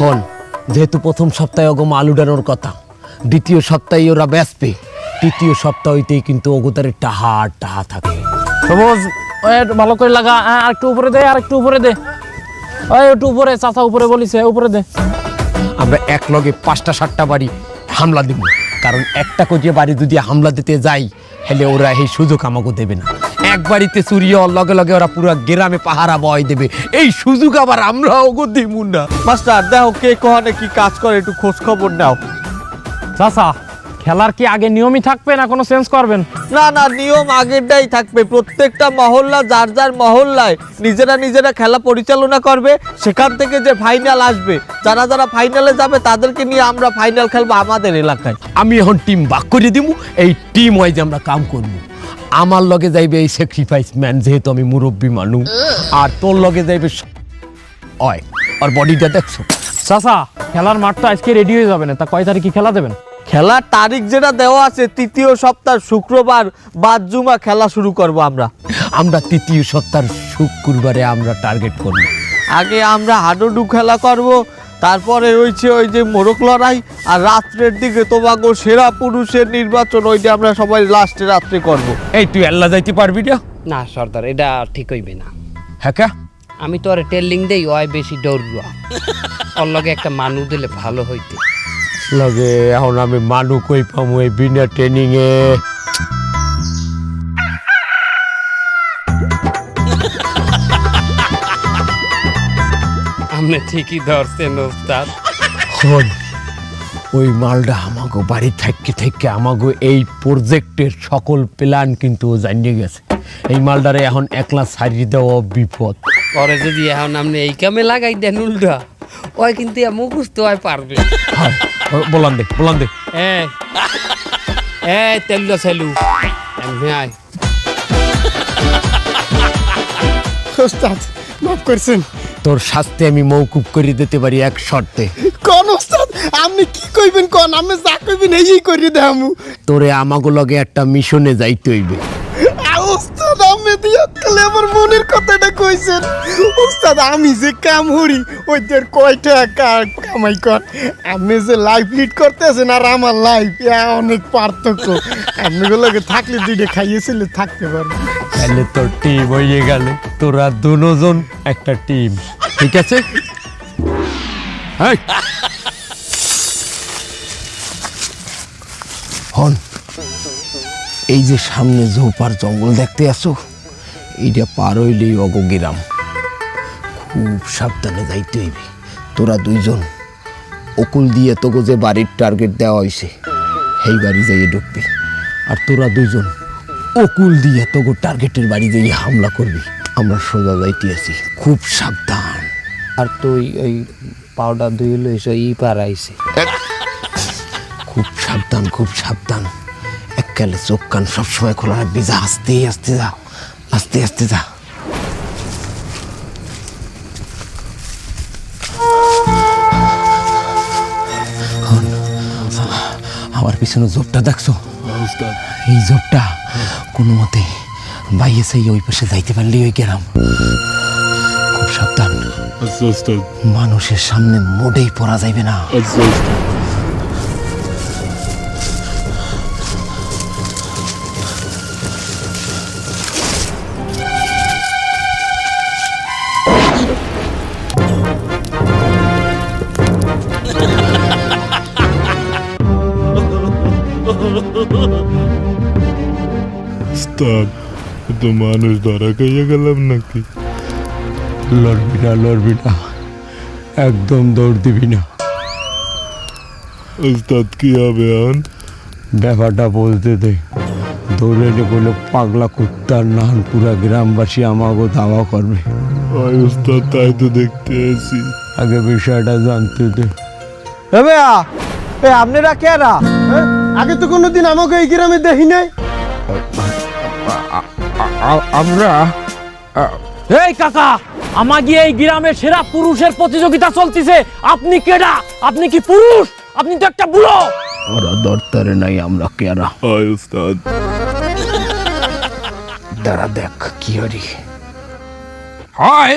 হন যেহেতু প্রথম সপ্তাহে ওগো মাল উডানোর কথা দ্বিতীয় সপ্তাহে ওরা ব্যস্পে তৃতীয় সপ্তাহ হইতেই কিন্তু ওগোতারে টাহা আর টাহা থাকে। সবুজ ভালো করে লাগা আর একটু উপরে দে আর একটু উপরে দে। ওই একটু উপরে চাচা উপরে বলিছে উপরে দে। আমরা এক লগে পাঁচটা সাতটা বাড়ি হামলা দিব কারণ একটা করে বাড়ি যদি হামলা দিতে যাই হেলে ওরা এই সুযোগ আমাকে দেবে না। এক বাড়িতে চুরি হওয়ার লগে লগে ওরা পুরো গ্রামে পাহারা বয় দেবে। এই সুযোগ আবার আমরা ওগো দিব না। মাস্টার দেখো কে কখনে কি কাজ করে একটু খোঁজ খবর নাও। চাচা খেলার কি আগে নিয়মই থাকবে না কোনো চেঞ্জ করবেন? না না নিয়ম আগেরটাই থাকবে। প্রত্যেকটা মহল্লা যার যার মহল্লায় নিজেরা নিজেরা খেলা পরিচালনা করবে সেখান থেকে যে ফাইনাল আসবে যারা যারা ফাইনালে যাবে তাদেরকে নিয়ে আমরা ফাইনাল খেলব আমাদের এলাকায়। আমি এখন টিম বাক করে দিব এই টিম ওয়াইজ আমরা কাম করব। আমার লগে যাইবে এই স্যাক্রিফাইস ম্যান যেহেতু আমি মুরব্বী মানুষ আর তোর লগে যাইবে অয় আর বডিটা দেখছ? চাচা খেলার মাঠ তো আজকে রেডি হয়ে যাবে না তা কয় তারিখে খেলা দেবেন? খেলার তারিখ যেটা দেওয়া আছে তৃতীয় সপ্তাহ শুক্রবার বাদ জুমা খেলা শুরু করব আমরা। আমরা তৃতীয় সপ্তাহ শুক্রবারে আমরা টার্গেট করব। আগে আমরা হাডুডু খেলা করব তারপরে রয়েছে ওই যে মোরক লড়াই আর রাত্রের দিকে তোমাকে সেরা পুরুষের নির্বাচন ওইটা আমরা সবাই লাস্টে রাত্রে করব। এই তুই আল্লাহ যাইতে পারবি না না সর্দার এটা ঠিক হইবে না। হ্যাঁ কা? আমি তো আর টেলিং দেই ওই বেশি দৌড়ুয়া ওর লগে একটা মানুষ দিলে ভালো হইতে। লগে এখন আমি মানু কই পামু এই বিনা ট্রেনিং আপনি ঠিকই ধরছেন ওস্তাদ। ওই মালটা আমাগো বাড়ি থাকতে থেকে আমাগো এই প্রজেক্টের সকল প্ল্যান কিন্তু ও জানিয়ে গেছে। এই মালটারে এখন একলা সারিয়ে দেওয়া বিপদ। পরে যদি এখন আপনি এই কামে লাগাই দেন উল্টা ওই কিন্তু মুখস্থ হয় পারবে। হয় বলান দে বলান দে। এই এই তেলুয়া সেলু ওস্তাদ মাফ করছেন। তোর শাস্তি আমি মৌকুব করে দিতে পারি এক শর্তে। কোন ওস্তাদ? আপনি কি কইবেন কোন? আমি যা কইবেন এই করি দেখামু। তোরে আমাগো লগে একটা মিশনে যাইতে হইবে। ওস্তাদ আমি দিয়া আমার মনের কথাটা কইছেন। ওস্তাদ আমি যে কাম হরি ওইদের কয়টা কামাই কর। আমি যে লাইফ লিড করতেছেন আর আমার লাইফ অনেক পার্থক্য। আমি গুলোকে থাকলে দুইটা খাইয়েছিলে থাকতে পারব। তাহলে তোর টিম হয়ে গেলে। তোরা দুজন একটা টিম ঠিক আছে। হন। এই যে সামনে ঝোপার জঙ্গল দেখতে আসো এইটা পার হইলেই অগগিরাম খুব সাবধানে যাইতে হইবে। তোরা দুইজন অকুল দিয়ে তোকে যে বাড়ির টার্গেট দেওয়া হয়েছে সেই বাড়ি যাইয়ে ঢুকবি। আর তোরা দুইজন অকুল দিয়ে তোকে টার্গেটের বাড়ি যাইয়ে হামলা করবি। আমরা সোজা যাইতে আছি। খুব সাবধান। আর তুই ওই পাউডার দুই হলো এসে ই পারাইছে খুব সাবধান খুব সাবধান। এককালে চোখ কান সবসময় খোলা রাখবি। যা আস্তে আস্তে যা আস্তে আস্তে যা। আমার পিছনে জোরটা দেখছ? এই জোরটা কোনো মতে বাইয়ে সেই ওই পাশে যাইতে পারলেই ওই গেলাম। খুব সাবধান। আচ্ছা মানুষের সামনে মোটেই পড়া যাইবে না। তো মানুষ ধরা খাইয়া গেলাম নাকি লড়বি না লড়বি না একদম দৌড় দিবি না ওস্তাদ কি হবে এখন ব্যাপারটা বলতে দে দৌড়ে বলে পাগলা কুত্তার নান পুরা গ্রামবাসী আমাকে দাওয়া করবে ওই ওস্তাদ তাই তো দেখতে আছি আগে বিষয়টা জানতে দে এ ভাইয়া এ আপনারা কেরা? আগে তো কোনোদিন আমাকে এই গ্রামে দেখি নাই আমরা এই কাকা আমাকে এই গ্রামের সেরা পুরুষের প্রতিযোগিতা চলতিছে। আপনি কেডা? আপনি কি পুরুষ? আপনি তো একটা বুড়ো। ওরা দরতারে নাই আমরা কেরা ওই ওস্তাদ দাঁড়া দেখ কি হরি। হয়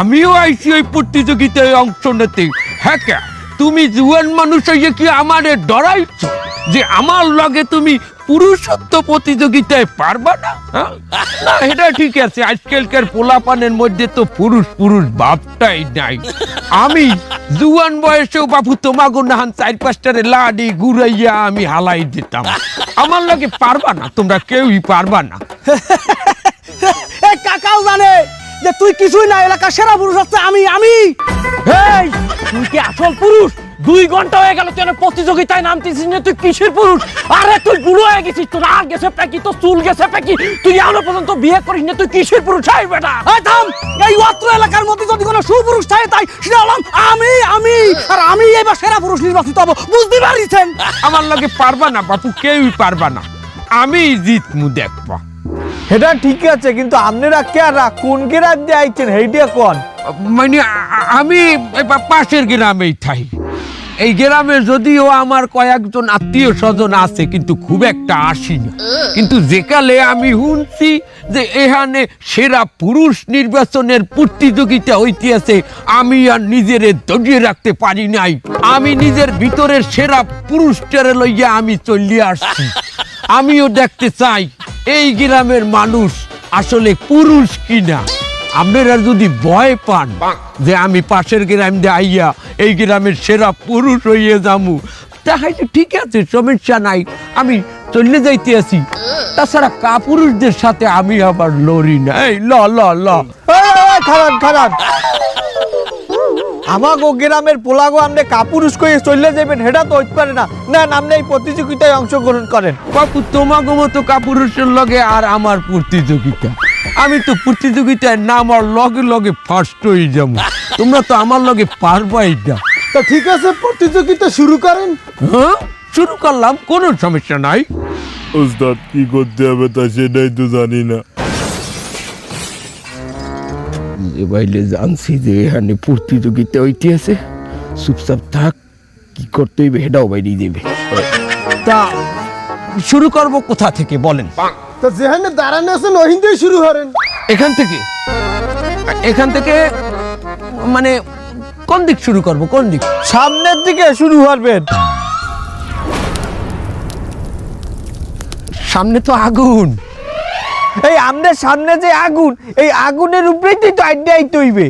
আমিও আইছি ওই প্রতিযোগিতায় অংশ নিতে। হ্যাঁ কে? তুমি জুয়ান মানুষ হয়ে কি আমারে ডরাইছ? যে আমার লগে তুমি পুরুষত্ব প্রতিযোগিতায় পারবা না হ্যাঁ? না, এটা ঠিক আছে, আজকালকার পোলাপানের মধ্যে তো পুরুষ পুরুষ ভাবটাই নাই। আমি জুয়ান বয়সেও বাবু তোমাগো নাহান চার পাঁচটারে লাডি ঘুরাইয়া আমি হালাই দিতাম। আমার লগে পারবা না, তোমরা কেউই পারবা না। কাকাও জানে যে তুই কিছুই না এলাকার সেরা পুরুষ হচ্ছে আমি আমি। এই তুই কি আসল পুরুষ? দুই ঘণ্টা হয়ে গেল তুই প্রতিযোগিতায় নামতেছিস না তুই কিসের পুরুষ? আরে তুই বুড়ো হয়ে গেছিস তোর আর গেছে পেকি তোর চুল গেছে পেকি। তুই এখনও পর্যন্ত বিয়ে করিস না তুই কিসের পুরুষ? হাই বেটা। এই থাম এই অত্র এলাকার মধ্যে যদি কোনো সুপুরুষ থাকে তাই সেটা হলাম আমি আমি। আর আমি এবার সেরা পুরুষ নির্বাচিত হব। বুঝতে পারিছেন? আমার লগে পারবা না বাপু কেউই পারবা না। আমি জিতমু দেখবা। এটা ঠিক আছে, কিন্তু আপনারা কে আর কোন গ্রাম দিয়ে আইছেন? হেইডিয়া কোন? মানে আমি পাশের গ্রামেই থাই। এই গ্রামে যদিও আমার কয়েকজন আত্মীয় স্বজন আছে, কিন্তু খুব একটা আসি না কিন্তু যেকালে আমি শুনছি যে এখানে সেরা পুরুষ নির্বাচনের প্রতিযোগিতা হইতে আছে আমি আর নিজের দড়িয়ে রাখতে পারি নাই। আমি নিজের ভিতরের সেরা পুরুষটারে লইয়া আমি চলিয়ে আসছি। আমিও দেখতে চাই এই গ্রামের মানুষ আসলে পুরুষ কিনা? আপনারা যদি ভয় পান যে আমি পাশের গ্রাম দিয়ে আইয়া এই গ্রামের সেরা পুরুষ হইয়ে যামু দেখাইছে ঠিক আছে, সমস্যা নাই। আমি চলে যাইতে আছি। তাছাড়া কাপুরুষদের সাথে আমি আবার লড়ি না। এই, ল ল ল। খারান খারান আমাগো গ্রামের পোলাগো আপনি কাপুরুষ কয়ে চলে যাবেন হেটা তো হইতে পারে না। না আপনি এই প্রতিযোগিতায় অংশগ্রহণ করেন। বাপু তোমাকে মতো কাপুরুষের লগে আর আমার প্রতিযোগিতা? আমি তো প্রতিযোগিতায় না আমার লগে লগে ফার্স্ট হয়ে যাব। তোমরা তো আমার লগে পারবাই না। তা ঠিক আছে প্রতিযোগিতা শুরু করেন। হ্যাঁ? শুরু করলাম কোনো সমস্যা নাই। ওস্তাদ কি করতে হবে তা সেটাই তো জানি না। জানছি যে এখানে প্রতিযোগিতা আছে চুপচাপ থাক কি করতে হইবে সেটাও বাইরে তা শুরু করব কোথা থেকে বলেন তো যেখানে দাঁড়ানো আছেন শুরু করেন এখান থেকে এখান থেকে মানে কোন দিক শুরু করব কোন দিক সামনের দিকে শুরু করবেন সামনে তো আগুন এই আমাদের সামনে যে আগুন এই আগুনের উপরেই তো আইডিয়া আইতে হইবে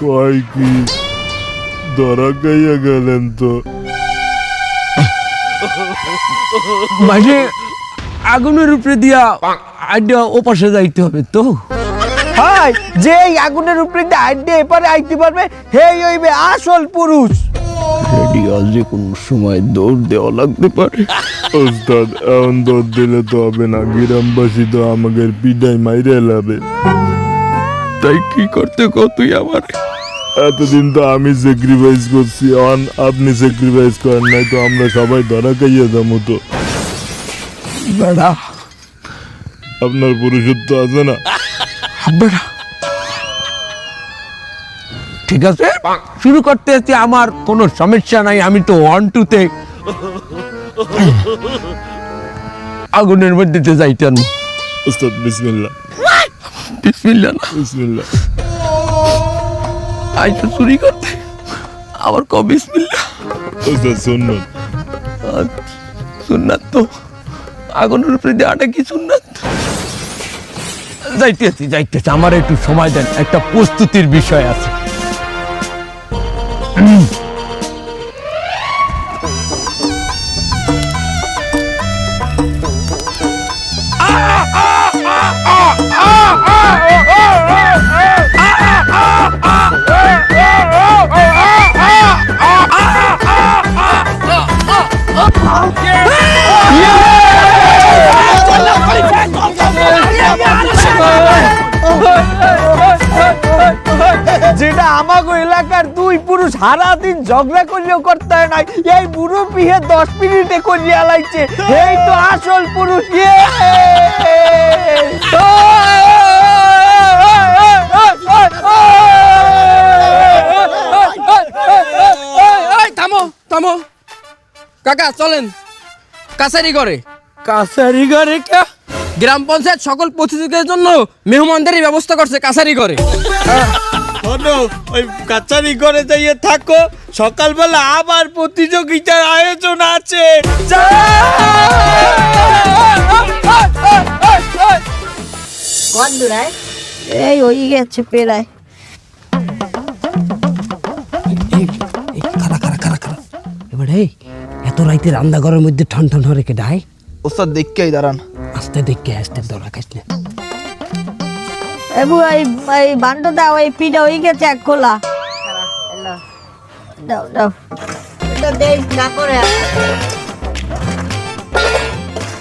কয় কি? ধরা খাইয়া গেলেন তো। মানে আগুনের উপরে দিয়া আড্ডা ও পাশে যাইতে হবে তো? হাই যে এই আগুনের উপরে দিয়ে এপারে আইতে পারবে হেই হইবে আসল পুরুষ। রেডি যে কোনো সময় দৌড় দেওয়া লাগতে পারে। ওস্তাদ এখন দৌড় দিলে তো হবে না গ্রামবাসী তো আমাকে পিডাই মাইরে লাবে। তাই কি করতে কো তুই আমার? এতদিন তো আমি স্যাক্রিফাইস করছি অন আপনি স্যাক্রিফাইস করেন নাই তো আমরা সবাই ধরা খাইয়া যাব তো। বেড়া। আপনার পুরুষত্ব আছে না? ঠিক আছে? শুরু করতে হচ্ছে আমার কোনো সমস্যা নাই আমি তো ওয়ান টুতে আগুনের মধ্যে তো যাইতেন ওস্তাদ বিসমিল্লাহ। বিসমিল্লাহ না। বিসমিল্লাহ। আই তো চুরি করতে। আবার ক বিসমিল্লাহ? সুন্নাত। তো আগুনের উপরে দেওয়াটা কি সুন্নাত? যাইতেছি যাইতেছি আমার একটু সময় দেন একটা প্রস্তুতির বিষয় আছে যেটা আমাগো এলাকার দুই পুরুষ সারা দিন ঝগড়া করলেও করতে হয় নাই এই বুড়ো পিহে দশ মিনিটে করিয়া লাইছে এই তো আসল পুরুষ। ইয়ে! থামো থামো। কাকা চলেন। কাছারি করে কাছারি ঘরে কে? গ্রাম পঞ্চায়েত সকল প্রতিযোগিতার জন্য মেহমানদারি ব্যবস্থা করছে কাছারি করে শোনো ওই কাছারি করে যাইয়ে থাকো সকালবেলা আবার প্রতিযোগিতার আয়োজন আছে। এই ওই গেছে পেরায়। খারা খারা খারা খারা এবারে এত রাইতে রান্না ঘরের মধ্যে ঠান ঠান হরে কে ডাই? ওস্তাদ দেখকেই দাঁড়ান। আস্তে দেখে আসতে দৌড়া খাইস না এবু এই এই বান্ড দাও এই পিঠা ওই গেছে এক খোলা দাও দাও এটা দেখ না করে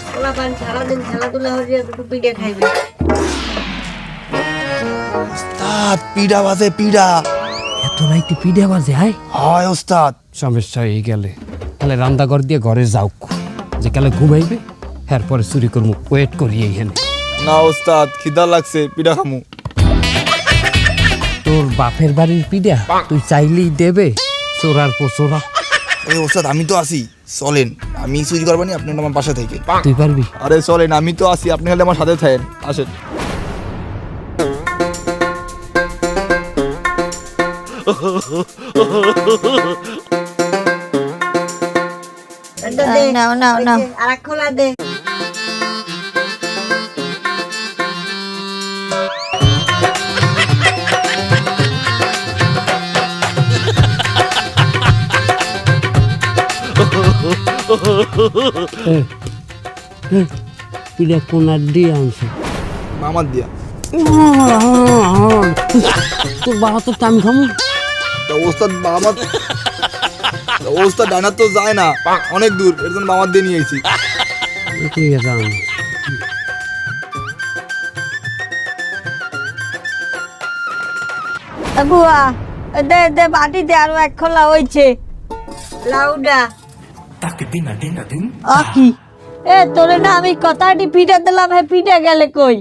খোলা সারাদিন খেলাধুলা হয়ে একটু পিঠে খাইবে ওস্তাদ পিড়া বাজে পিড়া এত রাইতে পিঠে বাজে হাই হয় ওস্তাদ সমস্যা হয়ে গেলে তাহলে রান্নাঘর দিয়ে ঘরে যাও যে কালে ঘুমাইবে এরপরে চুরি করব ওয়েট করি এইখানে না ওস্তাদ খিদা লাগছে পিড়া খামু। তোর বাপের বাড়ির পিডা তুই চাইলেই দেবে চোরার পোচোরা। এই ওস্তাদ আমি তো আসি। চলেন আমি চুরি করবানি আপনি আমার বাসা থেকে। তুই পারবি? আরে চলেন আমি তো আসি আপনি খালি আমার সাথে থাকেন আসেন। নাও নাও নাও। আর খোলা দে। পিঠে কোনার দিয়ে আনছে। মামার দিয়া। তোর বাবা তো টাইম খামু ওস্তাদ তা ওস্তাদ ডানার তো যায় না অনেক দূর এর জন্য মামার দিয়ে নিয়ে এসেছি ঠিক আছে। বুয়া দে দে বাটিতে আরও এক খোলা হয়েছে লাউডা। আকি। এ তোরে না আমি কথাটি পিঠে দিলাম হে পিঠে গেলে কই?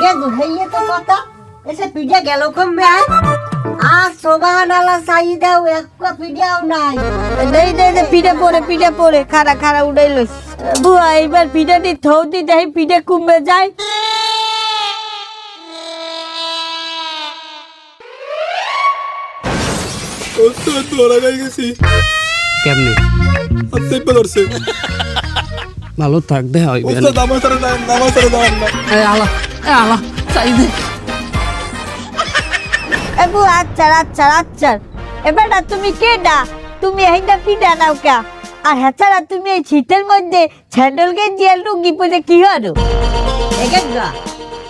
গে দুধাইয়ে তো কথা। এসে পিঠে গেল কমবে আর সোবাহান আলা সাই দাও এক পিঠাও নাই। দেই দে দে পিঠে পরে পিঠে পড়ে খাড়া খাড়া উড়াই লই বুয়া এইবার পিঠাটি থৌতি দেই পিঠে কমবে যায়। ওস্তাদ ধরা গাই গেছি। কেমনি? আর চেপে ধরছে। ভালো থাক দে হয় ওস্তাদ আমার সাথে দাঁড়ান না, আমার সাথে দাঁড়ান না। আলা এ আলা চাই দে। এবু আচ্ছা আচ্ছা আচ্ছা। এবার না তুমি কেডা? তুমি এইটা পিডা নাও কা? আর হ্যাঁ তুমি এই শীতের মধ্যে স্যান্ডেল গেঞ্জি আর লুঙ্গি পরে কি হলো?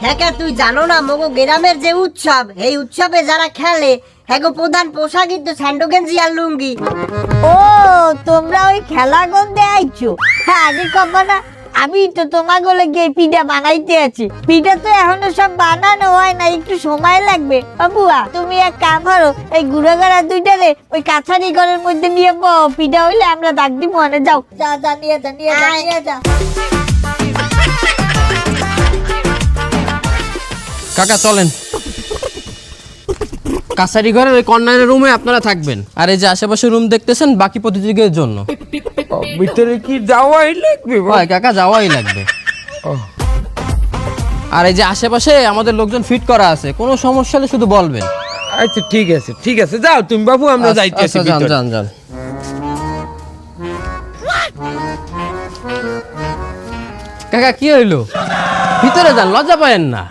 হ্যাঁ তুই জানো না মগো গ্রামের যে উৎসব এই উৎসবে যারা খেলে হ্যাঁ প্রধান পোশাক কিন্তু স্যান্ডো গেঞ্জি লুঙ্গি। ও, তোমরা ওই খেলা গন্ধে আইছো? আগে কবা আমি তো তোমার গলে গিয়ে পিঠা বানাইতে আছি। পিঠা তো এখনও সব বানানো হয় না, একটু সময় লাগবে। বাবুয়া তুমি এক কাম করো, এই গুড়াগাড়া দুইটারে ওই কাছারি ঘরের মধ্যে নিয়ে বও পিঠা হইলে আমরা ডাক দিব মনে যাও। যা যা, নিয়ে যা নিয়ে যা নিয়ে যা। কাকা, চলেন। কাছারি ঘরের ওই কর্নারের রুমে আপনারা থাকবেন। আর এই যে আশেপাশে রুম দেখতেছেন বাকি প্রতিযোগীদের জন্য। ভিতরে কি যাওয়াই লাগবে? ভাই? হয় কাকা যাওয়াই লাগবে। আর এই যে আশেপাশে আমাদের লোকজন ফিট করা আছে কোনো সমস্যা হলে শুধু বলবেন। আচ্ছা ঠিক আছে ঠিক আছে। যাও তুমি বাবু আমরা যাইতেছি আচ্ছা, যান ভিতরে। যান যান। কাকা কি হইল? ভিতরে যান লজ্জা পায়েন না।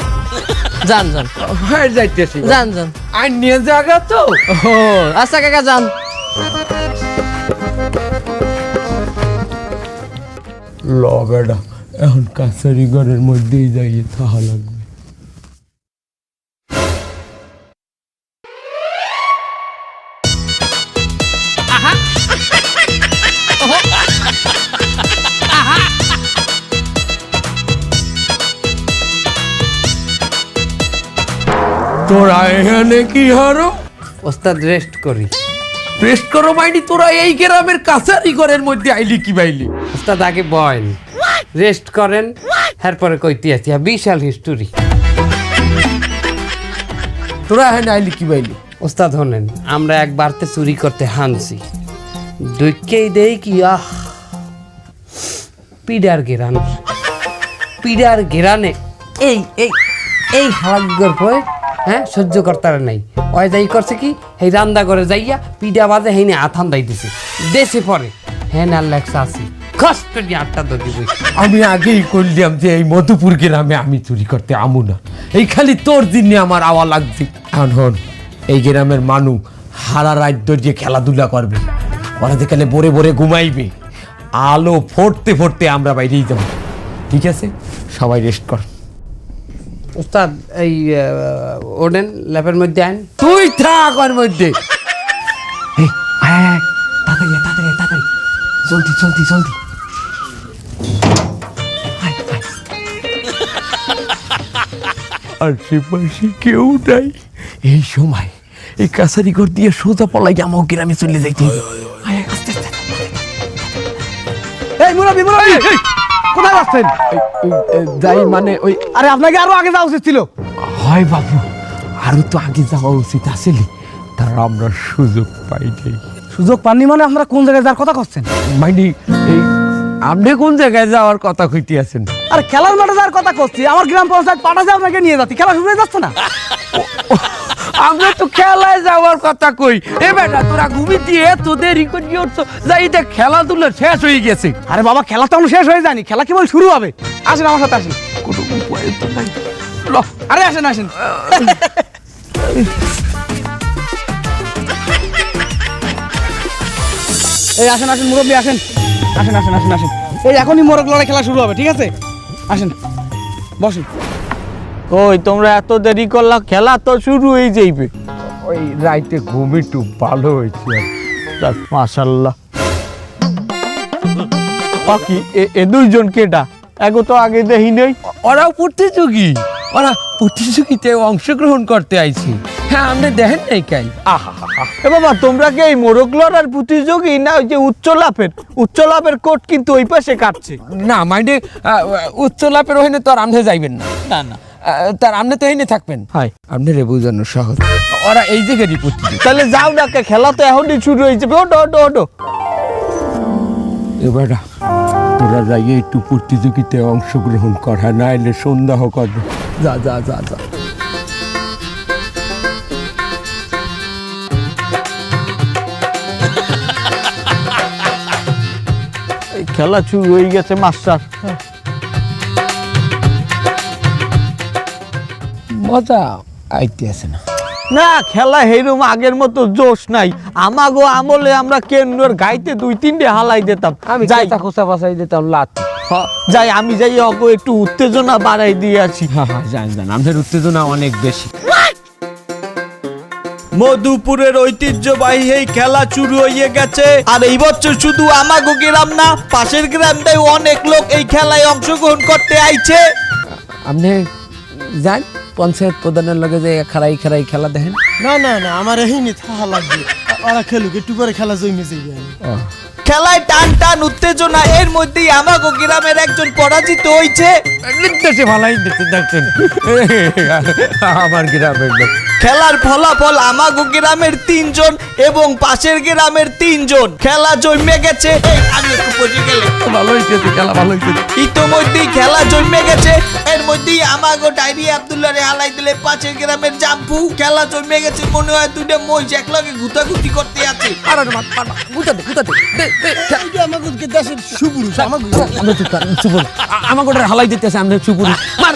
যান যান হয়ে যাইতেছি। যান যান আর নিয়ে জায়গা তো? ও আচ্ছা কাকা যান ল বেড়া এখন কাছারি ঘরের মধ্যেই যাইয়ে থাহা লাগবে। তোরা এখানে কি হারো? ওস্তাদ রেস্ট করি। রেস্ট করো মাইনি তোরা এই গ্রামের কাছারি ঘরের মধ্যে আইলি কি বাইলি ওস্তাদ আগে বয়েন। রেস্ট করেন এরপরে কইতে আছি বিশাল হিস্টোরি তোরা এখানে আইলি কি বাইলি ওস্তাদ হনেন আমরা একবারতে চুরি করতে হানছি। দৈক্যেই দেই কি আহ! পিডার গেরান। পিডার গেরানে এই এই এই হালাগ্যর পরে হ্যাঁ সহ্য করতার নাই। ওই যাই করছে কি, এই রান্দা করে যাইয়া পিডা বাজে হেনে আথান দাই দিছে। দেশে পরে হ্যাঁ না লেখা আছে কষ্ট নিয়ে আটটা দদি আমি আগেই করলাম যে এই মধুপুর গ্রামে আমি চুরি করতে আমু না। এই খালি তোর দিনে আমার আওয়া লাগছে। এখন হন, এই গ্রামের মানুষ হারা রাজ্য যে খেলাধুলা করবে। ওরা যেখানে বরে বরে ঘুমাইবে। আলো ফোটতে ফোটতে আমরা বাইরেই যাব। ঠিক আছে? সবাই রেস্ট কর। উস্তাদ এই ওডেন ল্যাপের মধ্যে আইন। তুই থাক ওর মধ্যে। তাড়াতাড়ি আয়, তাড়াতাড়ি আয়, তাড়াতাড়ি। জলদি জলদি জলদি। আয়, আয়। আশেপাশে কেউ নাই। এই সময় এই কাছারি ঘর দিয়ে সোজা পলাই আমার গ্রামে চলে যাইতে। এই মুরব্বী মুরব্বী! কোথায় যাচ্ছেন যাই মানে ওই আরে আপনাকে আরও আগে যাওয়া উচিত ছিল। হয় বাবু আরও তো আগে যাওয়া উচিত আসলে তার আমরা সুযোগ পাই নাই। সুযোগ পাননি মানে আপনারা কোন জায়গায় যাওয়ার কথা করছেন মানে এই আপনি কোন জায়গায় যাওয়ার কথা কইতে আছেন? আরে খেলার মাঠে যাওয়ার কথা করছি আমার গ্রাম পঞ্চায়েত পাঠা যাও আপনাকে নিয়ে যাচ্ছি খেলা শুরু হয়ে যাচ্ছে না। আমরা তো খেলায় যাওয়ার কথা কই। এ বেটা তোরা ঘুমি দিয়ে তো দেরি করে উঠছো। যাই দেখ খেলাধুলা শেষ হয়ে গেছে। আরে বাবা খেলা তো এখন শেষ হয়ে যায়নি। খেলা কেবল শুরু হবে। আসেন আমার সাথে আসেন। কোনো উপায় তো নাই। ল, আরে আসেন আসেন। এই আসেন আসেন মুরব্বী আসেন। আসেন আসেন আসেন আসেন। এই এখনই মোরগ লড়াই খেলা শুরু হবে ঠিক আছে? আসেন বসেন। ওই তোমরা এত দেরি করলা খেলা তো শুরু হয়ে যাইবে। ওই রাইতে ঘুম একটু ভালো হয়েছে। মাশাল্লাহ। বাকি এ- দুইজন কেটা এগো তো আগে দেখি নেই। ওরাও প্রতিযোগী। ওরা প্রতিযোগিতায় অংশগ্রহণ করতে আইছে। হ্যাঁ আপনি দেখেন নাই কাই আহা এ বাবা তোমরা কি এই মোরগ লড়ার প্রতিযোগী না ওই যে উচ্চ লাভের? উচ্চ লাভের কোট কিন্তু ওই পাশে কাটছে। না মাইন্ডে উচ্চ লাভের ওখানে তো আর আপনি যাইবেন না। না না। তার আপনি তো এনে থাকবেন। হাই আপনি রে বোঝানো সহজ। ওরা এই জায়গারই প্রতিযোগী তাহলে যাও না কে, খেলা তো এখনই শুরু হয়েছে। ওটো ওটো ওটো এবার তোরা যাই একটু প্রতিযোগিতায় অংশগ্রহণ কর হ্যাঁ নাইলে সন্দেহ করবে যা যা যা যা। এই খেলা শুরু হয়ে গেছে মাস্টার। মজা আইতে আছে না। না খেলা হেরম আগের মতো জোশ নাই। আমাগো আমলে আমরা কেন্দ্রের গাইতে দুই তিনটে হালাই দিতাম। আমি যাই। খোসা ফাসাই দিতাম লাত। যাই আমি যাই অগো একটু উত্তেজনা বাড়াই দিয়ে আছি হ্যাঁ হ্যাঁ জান জান আমাদের উত্তেজনা অনেক বেশি। মধুপুরের ঐতিহ্যবাহী এই খেলা শুরু হয়ে গেছে। আর এই বছর শুধু আমাগো গ্রাম না পাশের গ্রামটাই অনেক লোক এই খেলায় অংশগ্রহণ করতে আইছে। আপনি যান। পঞ্চায়েত প্রধানের লগে যে খারাই খারাই খেলা দেখেন? না না না আমার এহিনি থাকা লাগবে ওরা খেলুক একটু পরে খেলা জমে যাইবে খেলায় টান টান উত্তেজনা এর মধ্যেই আমাগো গ্রামের একজন পরাজিত হয়েছে নির্দেশে ভালাই দেখছেন আমার গ্রামের লোক। খেলার ফলাফল আমাগো গ্রামের তিনজন এবং পাশের গ্রামের তিনজন। খেলা জমে গেছে। এই, আমি একটু পড়ে গেলে। ভালো হয়েছে খেলা ভালো ইতোমধ্যেই খেলা জমে গেছে। এর মধ্যেই আমাগো ডায়রি আব্দুল্লাহ রে হালাই দিলে পাশের গ্রামের জাম্পু। খেলা জমে গেছে মনে হয় দুইটা মহিষ একলগে গুতাগুতি করতে আছে। আর আর মার মার গুতাতে গুতাতে। আমাকে দেশের সুপুরুষ আমাকে আমরা চুপ কর চুপ কর। আ- আমাকে ওটা হালাই দিতেছে আমরা চুপ মার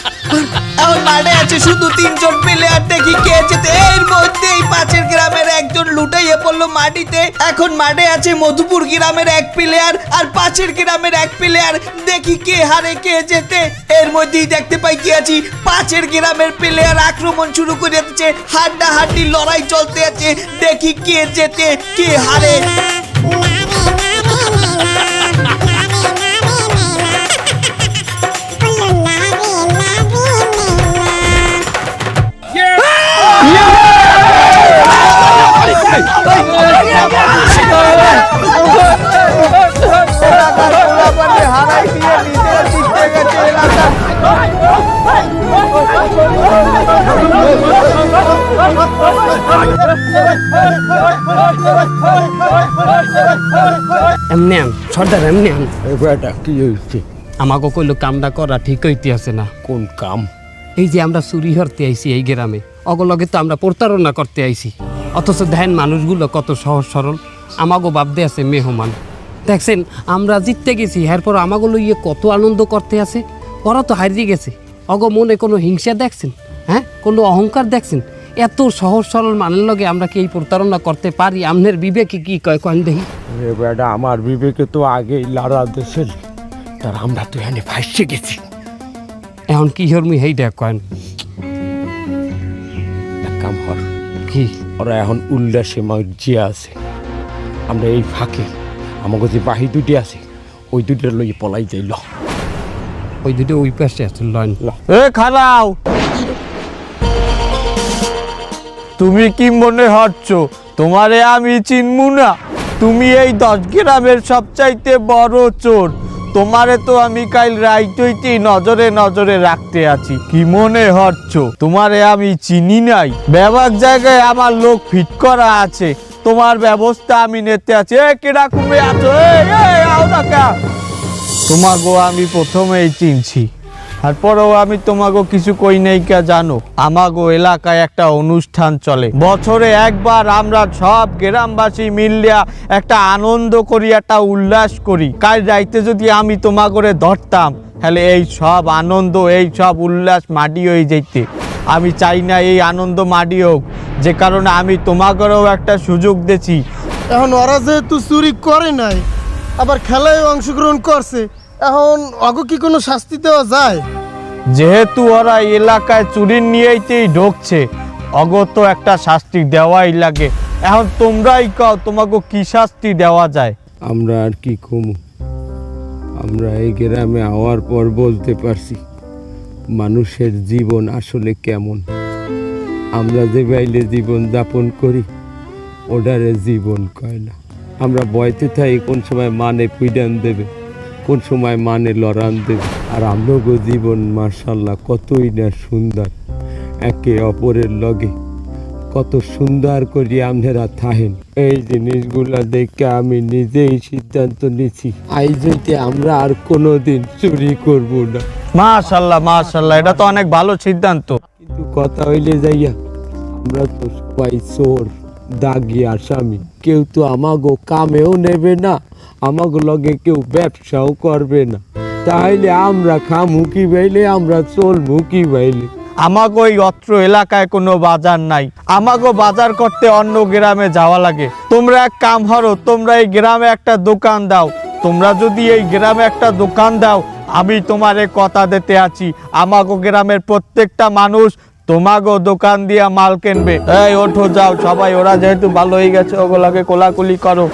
এখন মাঠে আছে শুধু তিনজন প্লেয়ার দেখি কে যেতে এর মধ্যেই পাশের গ্রামের একজন লুটাইয়ে পড়ল মাটিতে। এখন মাঠে আছে মধুপুর গ্রামের এক প্লেয়ার আর পাশের গ্রামের এক প্লেয়ার দেখি কে হারে কে যেতে এর মধ্যেই দেখতে পাই কি আছি পাশের গ্রামের প্লেয়ার আক্রমণ শুরু করে দিচ্ছে। হাড্ডা হাড্ডি লড়াই চলতে আছে। দেখি কে যেতে কে হারে। হারাই এমনি আন সর্দার এমনি আন বেটা কি হয়েছে? আমাকে কইলো কামটা করা ঠিক হইতে আছে না। কোন কাম? এই যে আমরা চুরি হরতে আইছি এই গ্রামে অগলগে তো আমরা প্রতারণা করতে আইছি। অথচ ধ্যান মানুষগুলো কত সহজ সরল আমাগো বাপদে আছে মেহমান। দেখছেন আমরা জিততে গেছি এরপর আমাগুলো ইয়ে কত আনন্দ করতে আছে? ওরা তো হারিয়ে গেছে। অগ মনে কোনো হিংসা দেখছেন? হ্যাঁ কোনো অহংকার দেখছেন? এত সহজ সরল মানের লগে আমরা কি এই প্রতারণা করতে পারি? আমনের বিবেকে কি কয় কয়েন দেখি বেটা আমার বিবেকে তো আগেই লাড়া দেশের। তার আমরা তো এখানে ফাইসে গেছি। এখন কি হরমি হেইটা কয়েন এক কাম হর কি? ওরা এখন উল্লাসে মজিয়া আছে। আমরা এই ফাঁকে আমাকে যে বাহি দুটি আছে ওই দুটির লই পলাই যাইল। ওই দুটো ওই পাশে আছে লয়ন এ খালাও! তুমি কি মনে হচ্ছ তোমারে আমি চিনমু না। তুমি এই দশ গ্রামের সবচাইতে বড় চোর। তোমারে তো আমি কাল রাইতইতেই নজরে নজরে রাখতে আছি। কি মনে হচ্ছ তোমারে আমি চিনি নাই। ব্যাপক জায়গায় আমার লোক ফিট করা আছে। তোমার ব্যবস্থা আমি নিতে আছি। এ কেডা কুমে আছো? এই আও না কা তোমাগো আমি প্রথমেই চিনছি। তারপরেও আমি তোমাগো কিছু কই নাই কে জানো? আমাগো এলাকায় একটা অনুষ্ঠান চলে। বছরে একবার আমরা সব গ্রামবাসী মিলিয়া একটা আনন্দ করি, একটা উল্লাস করি। কাল যাইতে যদি আমি তোমাগরে ধরতাম, তাহলে এই সব আনন্দ, এই সব উল্লাস মাটি হয়ে যেতে আমি চাই না এই আনন্দ মাটি হোক। যে কারণে আমি তোমাগরেও একটা সুযোগ দিছি। এখন ওরা যেহেতু চুরি করে নাই, আবার খেলায় অংশগ্রহণ করছে এখন অগ কি কোনো শাস্তি দেওয়া যায়? যেহেতু ওরা এলাকায় চুরি নিয়েইতেই ঢুকছে অগত একটা শাস্তি দেওয়াই লাগে। এখন তোমরাই কও তোমাকে কি শাস্তি দেওয়া যায়? আমরা আর কি কমু? আমরা এই গ্রামে আওয়ার পর বলতে পারছি মানুষের জীবন আসলে কেমন? আমরা যে বাইলে জীবন যাপন করি ওটারে জীবন কয় না। আমরা বয়তে থাই কোন সময় মানে পিডান দেবে। কোন সময় মানে লড়ান দেবে। আর আমরাগো জীবন মার্শাল্লাহ কতই না সুন্দর। একে অপরের লগে কত সুন্দর করি আপনারা থাহেন। এই জিনিসগুলা দেখে আমি নিজেই সিদ্ধান্ত নিছি। আই যেতে আমরা আর কোনোদিন চুরি করব না। মাশাল্লাহ মাশাল্লাহ এটা তো অনেক ভালো সিদ্ধান্ত। কিন্তু কথা হইলে যাইয়া আমরা তো সবাই চোর দাগি আসামি কেউ তো আমাগো কামেও নেবে না। আমাগো লগে কেউ ব্যবসাও করবে না। তাইলে আমরা খামুকি বাইলে? আমরা চোর মুখি বাইলে? আমাকে ওই অত্র এলাকায় কোনো বাজার নাই। আমাগো বাজার করতে অন্য গ্রামে যাওয়া লাগে। তোমরা এক কাম হরো তোমরা এই গ্রামে একটা দোকান দাও। তোমরা যদি এই গ্রামে একটা দোকান দাও, আমি তোমারে কথা দিতে আছি। আমাগো গ্রামের প্রত্যেকটা মানুষ তোমাগো দোকান দিয়া মাল কিনবে। এই, ওঠো, যাও। সবাই, ওরা যেহেতু ভালো হয়ে গেছে, ওগুলাকে কোলাকুলি করো।